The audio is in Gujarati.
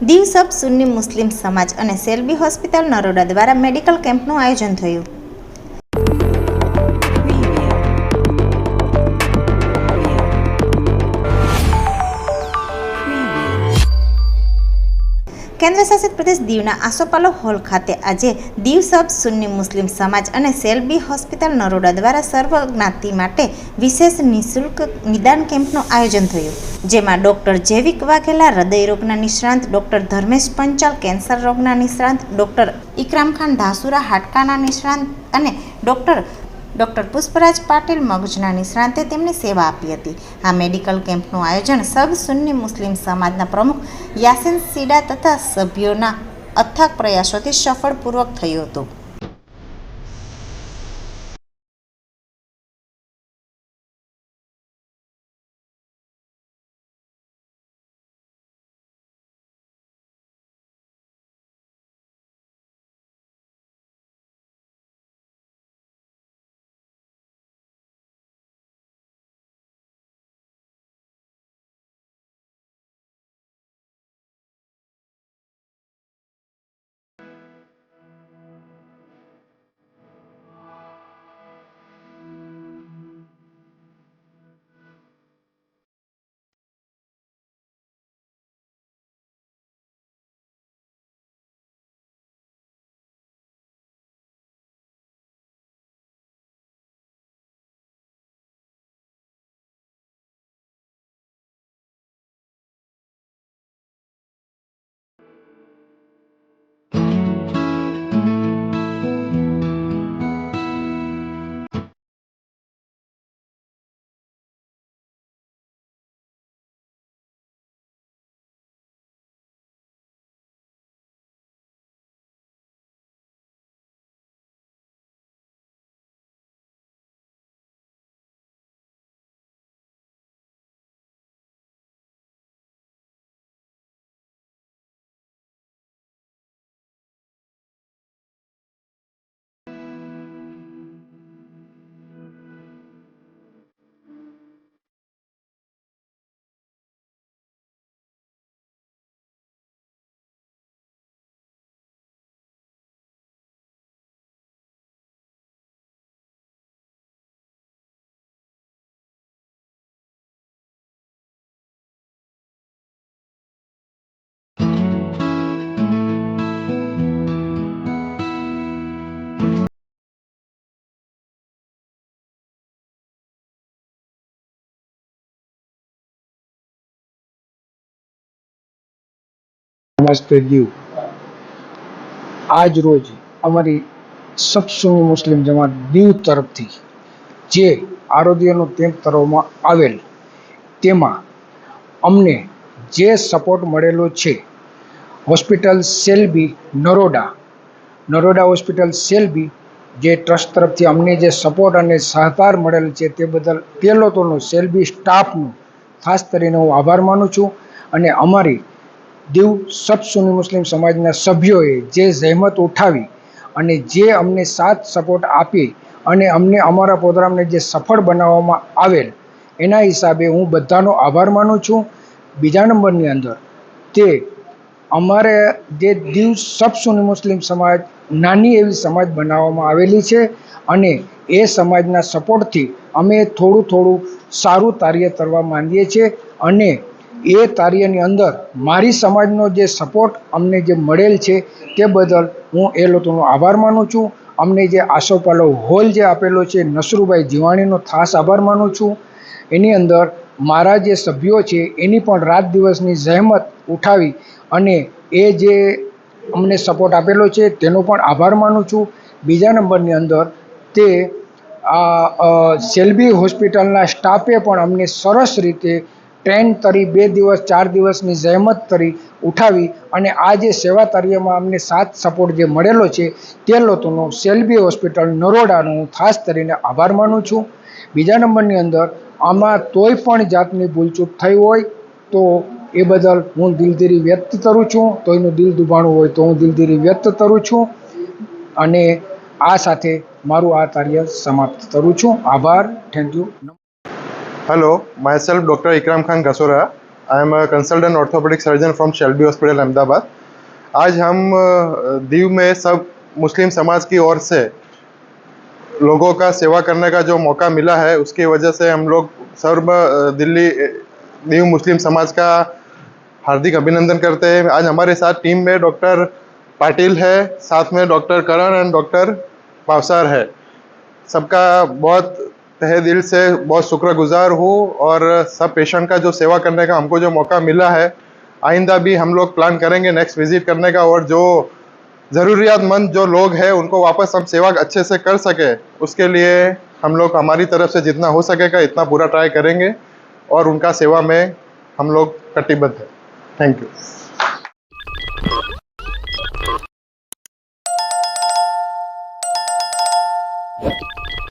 દીવ સબ સુન્ની મુસ્લિમ સમાજ અને સેલ્બી હોસ્પિટલ નરોડા દ્વારા મેડિકલ કેમ્પનું આયોજન થયું. કેન્દ્રશાસિત પ્રદેશ દીવના આસોપાલો હોલ ખાતે આજે દીવ સબ સુન્ની મુસ્લિમ સમાજ અને સેલબી હોસ્પિટલ નરોડા દ્વારા સર્વ જ્ઞાતિ માટે વિશેષ નિઃશુલ્ક નિદાન કેમ્પનું આયોજન થયું. જેમાં ડોક્ટર જૈવિક વાઘેલા, હૃદય રોગના નિષ્ણાંત ડૉક્ટર ધર્મેશ પંચાલ, કેન્સર રોગના નિષ્ણાંત ડૉક્ટર ઇકરામ ખાન ધાસુરા, હાડકાના નિષ્ણાંત અને ડોક્ટર ડોક્ટર પુષ્પરાજ પાટીલ મગજના નિષ્ણાંતે તેમની સેવા આપી હતી. આ મેડિકલ કેમ્પનું આયોજન સબ સુન્ની મુસ્લિમ સમાજના પ્રમુખ યાસીન સીડા તથા સભ્યોના અથાક પ્રયાસોથી સફળપૂર્વક થયું હતું. નમસ્તે દીવ આજ રોજ અમારી સબસુની મુસ્લિમ જમાત દીવ તરફથી જે આરોગ્યનો કેમ્પ કરવામાં આવેલ, તેમાં અમને જે સપોર્ટ મળેલો છે hospital Shelby Naroda Naroda hospital Shelby જે ટ્રસ્ટ તરફથી અમને જે સપોર્ટ અને સહકાર મળેલ છે તે બદલ તે લોકોનો સેલબી સ્ટાફનો ખાસ કરીને હું આભાર માનું છું અને અમારી દીવ સબ મુસ્લિમ સમાજના સભ્યોએ જે જહેમત ઉઠાવી અને જે અમને સાથ સપોર્ટ આપી અને અમને અમારા પ્રોગ્રામને જે સફળ બનાવવામાં આવેલ, એના હિસાબે હું બધાનો આભાર માનું છું. બીજા નંબરની અંદર, તે અમારે જે દીવ સબસુની મુસ્લિમ સમાજ નાની એવી સમાજ બનાવવામાં આવેલી છે અને એ સમાજના સપોર્ટથી અમે થોડું થોડું સારું કાર્ય કરવા માંગીએ છીએ અને એ કાર્યની અંદર મારી સમાજનો જે સપોર્ટ અમને જે મળેલ છે તે બદલ હું એ લોકોનો આભાર માનું છું. અમને જે આસોપાલો હોલ જે આપેલો છે નસરુભાઈ જીવાણીનો ખાસ આભાર માનું છું. એની અંદર મારા જે સભ્યો છે એની પણ રાત દિવસની જહેમત ઉઠાવી અને એ જે અમને સપોર્ટ આપેલો છે તેનો પણ આભાર માનું છું. બીજા નંબરની અંદર તે આ સેલ્બી હોસ્પિટલના સ્ટાફે પણ અમને સરસ રીતે ટ્રેન તરી બે દિવસ, ચાર દિવસની જહેમત કરી ઉઠાવી અને આ જે સેવા કાર્યમાં અમને સાથ સપોર્ટ જે મળેલો છે, તે લોકોનો સેલ્બી હોસ્પિટલ નરોડાનો હું ખાસ કરીને આભાર માનું છું. બીજા નંબરની અંદર, આમાં તોય પણ જાતની ભૂલચૂક થઈ હોય તો એ બદલ હું દિલગીરી વ્યક્ત કરું છું. તો એનું દિલ દુભાણું હોય તો હું દિલગીરી વ્યક્ત કરું છું. અને આ સાથે મારું આ કાર્ય સમાપ્ત કરું છું. આભાર. Thank you Hello, myself Dr. Ikram Khan Gasora. I am a consultant orthopedic surgeon from Shelby hospital Ahmedabad आज हम दीव में सब मुस्लिम समाज की ओर से लोगों का सेवा करने का जो मौका मिला है उसकी वजह से हम लोग सर्व दिल्ली दीव मुस्लिम समाज का हार्दिक अभिनंदन करते हैं आज हमारे साथ टीम में डॉक्टर पाटिल है साथ में doctor Karan and doctor Pavsar है सबका बहुत तहे दिल से बहुत शुक्रगुजार हूँ और सब पेशेंट का जो सेवा करने का हमको जो मौका मिला है, आइंदा भी हम लोग प्लान करेंगे नेक्स्ट विज़िट करने का और जो ज़रूरियातमंद जो लोग हैं, उनको वापस हम सेवा अच्छे से कर सके, उसके लिए हम लोग हमारी तरफ़ से जितना हो सकेगा, इतना पूरा ट्राई करेंगे और उनका सेवा में हम लोग कटिबद्ध हैं। Thank you